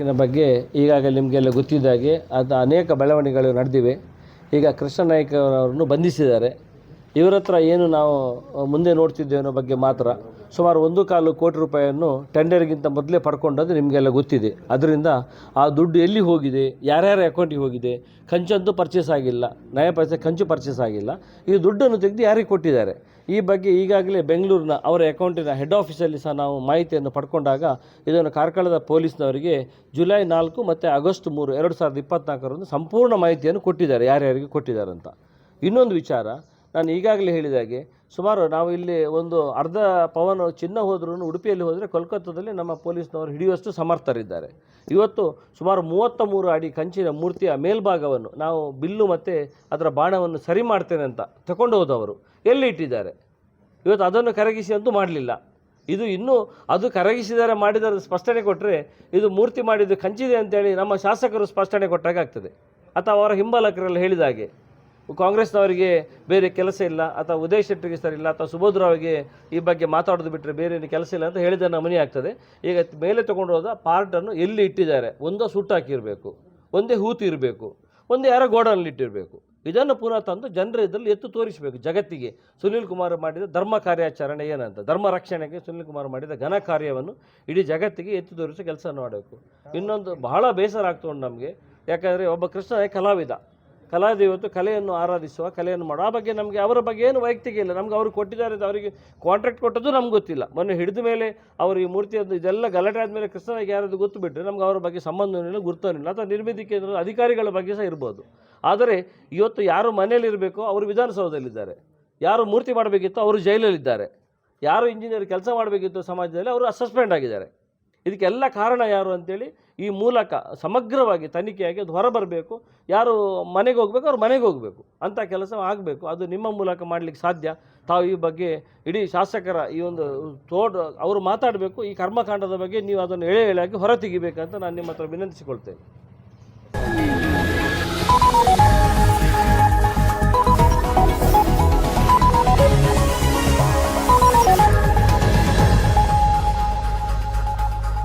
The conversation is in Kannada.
ಇದರ ಬಗ್ಗೆ ಈಗಾಗಲೇ ನಿಮಗೆಲ್ಲ ಗೊತ್ತಿದ್ದಾಗೆ ಅದು ಅನೇಕ ಬೆಳವಣಿಗೆಗಳು ನಡೆದಿವೆ. ಈಗ ಕೃಷ್ಣ ನಾಯ್ಕ ಅವರನ್ನು ಬಂಧಿಸಿದ್ದಾರೆ. ಇವರ ಹತ್ರ ಏನು ನಾವು ಮುಂದೆ ನೋಡ್ತಿದ್ದೇವೆ ಅನ್ನೋ ಬಗ್ಗೆ ಮಾತ್ರ. ಸುಮಾರು ಒಂದು ಕಾಲು ಕೋಟಿ ರೂಪಾಯಿಯನ್ನು ಟೆಂಡರ್ಗಿಂತ ಮೊದಲೇ ಪಡ್ಕೊಂಡದ್ದು ನಿಮಗೆಲ್ಲ ಗೊತ್ತಿದೆ. ಅದರಿಂದ ಆ ದುಡ್ಡು ಎಲ್ಲಿ ಹೋಗಿದೆ, ಯಾರ್ಯಾರ ಅಕೌಂಟಿಗೆ ಹೋಗಿದೆ, ಕಂಚಂತೂ ಪರ್ಚೇಸ್ ಆಗಿಲ್ಲ, ನಯ ಪೈಸೆ ಕಂಚು ಪರ್ಚೇಸ್ ಆಗಿಲ್ಲ. ಈ ದುಡ್ಡನ್ನು ತೆಗೆದು ಯಾರಿಗೆ ಕೊಟ್ಟಿದ್ದಾರೆ? ಈ ಬಗ್ಗೆ ಈಗಾಗಲೇ ಬೆಂಗಳೂರಿನ ಅವರ ಅಕೌಂಟಿನ ಹೆಡ್ ಆಫೀಸಲ್ಲಿ ಸಹ ನಾವು ಮಾಹಿತಿಯನ್ನು ಪಡ್ಕೊಂಡಾಗ ಇದನ್ನು ಕಾರ್ಕಳದ ಪೊಲೀಸ್ನವರಿಗೆ ಜುಲೈ ನಾಲ್ಕು ಮತ್ತು ಆಗಸ್ಟ್ ಮೂರು, ಎರಡು ಸಾವಿರದ ಇಪ್ಪತ್ನಾಲ್ಕರಂದು ಸಂಪೂರ್ಣ ಮಾಹಿತಿಯನ್ನು ಕೊಟ್ಟಿದ್ದಾರೆ. ಯಾರ್ಯಾರಿಗೆ ಕೊಟ್ಟಿದ್ದಾರೆ ಅಂತ. ಇನ್ನೊಂದು ವಿಚಾರ ನಾನು ಈಗಾಗಲೇ ಹೇಳಿದಾಗೆ ಸುಮಾರು ನಾವು ಇಲ್ಲಿ ಒಂದು ಅರ್ಧ ಪವನ್ ಚಿನ್ನ ಹೋದ್ರೂ ಉಡುಪಿಯಲ್ಲಿ ಹೋದರೆ ಕೋಲ್ಕತ್ತಾದಲ್ಲಿ ನಮ್ಮ ಪೊಲೀಸ್ನವರು ಹಿಡಿಯುವಷ್ಟು ಸಮರ್ಥರಿದ್ದಾರೆ. ಇವತ್ತು ಸುಮಾರು ಮೂವತ್ತ ಮೂರು ಅಡಿ ಕಂಚಿನ ಮೂರ್ತಿಯ ಮೇಲ್ಭಾಗವನ್ನು ನಾವು ಬಿಲ್ಲು ಮತ್ತು ಅದರ ಬಾಣವನ್ನು ಸರಿ ಮಾಡ್ತೇನೆ ಅಂತ ತಗೊಂಡು ಹೋದವರು. ಎಲ್ಲಿ ಇಟ್ಟಿದ್ದಾರೆ? ಇವತ್ತು ಅದನ್ನು ಕರಗಿಸಿ ಅಂತೂ ಮಾಡಲಿಲ್ಲ. ಇದು ಇನ್ನೂ ಅದು ಕರಗಿಸಿದರೆ ಮಾಡಿದರೆ ಸ್ಪಷ್ಟನೆ ಕೊಟ್ಟರೆ ಇದು ಮೂರ್ತಿ ಮಾಡಿದ್ದು ಕಂಚಿದೆ ಅಂತೇಳಿ ನಮ್ಮ ಶಾಸಕರು ಸ್ಪಷ್ಟನೆ ಕೊಟ್ಟಾಗ ಆಗ್ತದೆ. ಅಥವಾ ಅವರ ಹಿಂಬಾಲಕರೆಲ್ಲ ಹೇಳಿದ ಹಾಗೆ. ಕಾಂಗ್ರೆಸ್ನವರಿಗೆ ಬೇರೆ ಕೆಲಸ ಇಲ್ಲ, ಅಥವಾ ಉದಯ್ ಶೆಟ್ಟಿಗೆ ಸರಿ ಇಲ್ಲ, ಅಥವಾ ಸುಬೋಧರಾವ್ಗೆ ಈ ಬಗ್ಗೆ ಮಾತಾಡೋದು ಬಿಟ್ಟರೆ ಬೇರೆ ಏನು ಕೆಲಸ ಇಲ್ಲ ಅಂತ ಹೇಳಿದ ನಮನಿ ಆಗ್ತದೆ. ಈಗ ಮೇಲೆ ತಗೊಂಡು ಹೋದ ಪಾರ್ಟನ್ನು ಎಲ್ಲಿ ಇಟ್ಟಿದ್ದಾರೆ? ಒಂದೋ ಸುಟ್ಟಾಕಿರಬೇಕು ಒಂದೇ ಹೂತು ಇರಬೇಕು, ಒಂದೇ ಯಾರೋ ಗೋಡನಲ್ಲಿ ಇಟ್ಟಿರಬೇಕು. ಇದನ್ನು ಪುನಃ ತಂದು ಜನರ ಇದರಲ್ಲಿ ಎತ್ತು ತೋರಿಸಬೇಕು ಜಗತ್ತಿಗೆ. ಸುನೀಲ್ ಕುಮಾರ್ ಮಾಡಿದ ಧರ್ಮ ಕಾರ್ಯಾಚರಣೆ ಏನಂತ, ಧರ್ಮ ರಕ್ಷಣೆಗೆ ಸುನೀಲ್ ಕುಮಾರ್ ಮಾಡಿದ ಘನ ಕಾರ್ಯವನ್ನು ಇಡೀ ಜಗತ್ತಿಗೆ ಎತ್ತು ತೋರಿಸೋ ಕೆಲಸ ಮಾಡಬೇಕು. ಇನ್ನೊಂದು ಬಹಳ ಬೇಸರ ಆಗ್ತಾ ಉಂಟು ನಮಗೆ. ಯಾಕಂದರೆ ಒಬ್ಬ ಕೃಷ್ಣ ಕಲಾವಿದ. ಕಲಾವಿದ ಇವತ್ತು ಕಲೆಯನ್ನು ಆರಾಧಿಸುವ, ಕಲೆಯನ್ನು ಮಾಡುವ. ಆ ಬಗ್ಗೆ ನಮಗೆ ಅವರ ಬಗ್ಗೆ ಏನು ವೈಯಕ್ತಿಕ ಇಲ್ಲ. ನಮ್ಗೆ ಅವರು ಕೊಟ್ಟಿದ್ದಾರೆ ಅವರಿಗೆ ಕಾಂಟ್ರಾಕ್ಟ್ ಕೊಟ್ಟದ್ದು ನಮ್ಗೆ ಗೊತ್ತಿಲ್ಲ. ಮೊನ್ನೆ ಹಿಡಿದ ಮೇಲೆ ಅವರು ಈ ಮೂರ್ತಿಯದ್ದು ಇದೆಲ್ಲ ಗಲಾಟೆ ಆದಮೇಲೆ ಕೃಷ್ಣನಿಗೆ ಯಾರಾದ್ರು ಗೊತ್ತು ಬಿಟ್ಟರೆ ನಮ್ಗೆ ಅವರ ಬಗ್ಗೆ ಸಂಬಂಧವಿಲ್ಲ ಗುರ್ತನಿಲ್ಲ ಅಥವಾ ನಿರ್ಮಿತಿ ಕೇಂದ್ರದ ಅಧಿಕಾರಿಗಳ ಬಗ್ಗೆ ಸಹ ಇರ್ಬೋದು. ಆದರೆ ಇವತ್ತು ಯಾರು ಮನೆಯಲ್ಲಿರಬೇಕೋ ಅವರು ವಿಧಾನಸೌಧದಲ್ಲಿದ್ದಾರೆ. ಯಾರು ಮೂರ್ತಿ ಮಾಡಬೇಕಿತ್ತು ಅವರು ಜೈಲಲ್ಲಿದ್ದಾರೆ. ಯಾರು ಇಂಜಿನಿಯರ್ ಕೆಲಸ ಮಾಡಬೇಕಿತ್ತು ಸಮಾಜದಲ್ಲಿ ಅವರು ಸಸ್ಪೆಂಡ್ ಆಗಿದ್ದಾರೆ. ಇದಕ್ಕೆಲ್ಲ ಕಾರಣ ಯಾರು ಅಂತೇಳಿ ಈ ಮೂಲಕ ಸಮಗ್ರವಾಗಿ ತನಿಖೆಯಾಗಿ ಅದು ಹೊರಬರಬೇಕು. ಯಾರು ಮನೆಗೆ ಹೋಗಬೇಕು, ಅವ್ರು ಮನೆಗೆ ಹೋಗಬೇಕು. ಅಂಥ ಕೆಲಸ ಆಗಬೇಕು. ಅದು ನಿಮ್ಮ ಮೂಲಕ ಮಾಡಲಿಕ್ಕೆ ಸಾಧ್ಯ. ತಾವು ಈ ಬಗ್ಗೆ ಇಡೀ ಶಾಸಕರ ಈ ಒಂದು ತೋಟ, ಅವರು ಮಾತಾಡಬೇಕು. ಈ ಕರ್ಮಕಾಂಡದ ಬಗ್ಗೆ ನೀವು ಅದನ್ನು ಎಳೆ ಎಳೆಯಾಗಿ ಹೊರ ತೆಗಿಬೇಕಂತ ನಾನು ನಿಮ್ಮ ಹತ್ರ ವಿನಂತಿಸಿಕೊಳ್ತೇನೆ.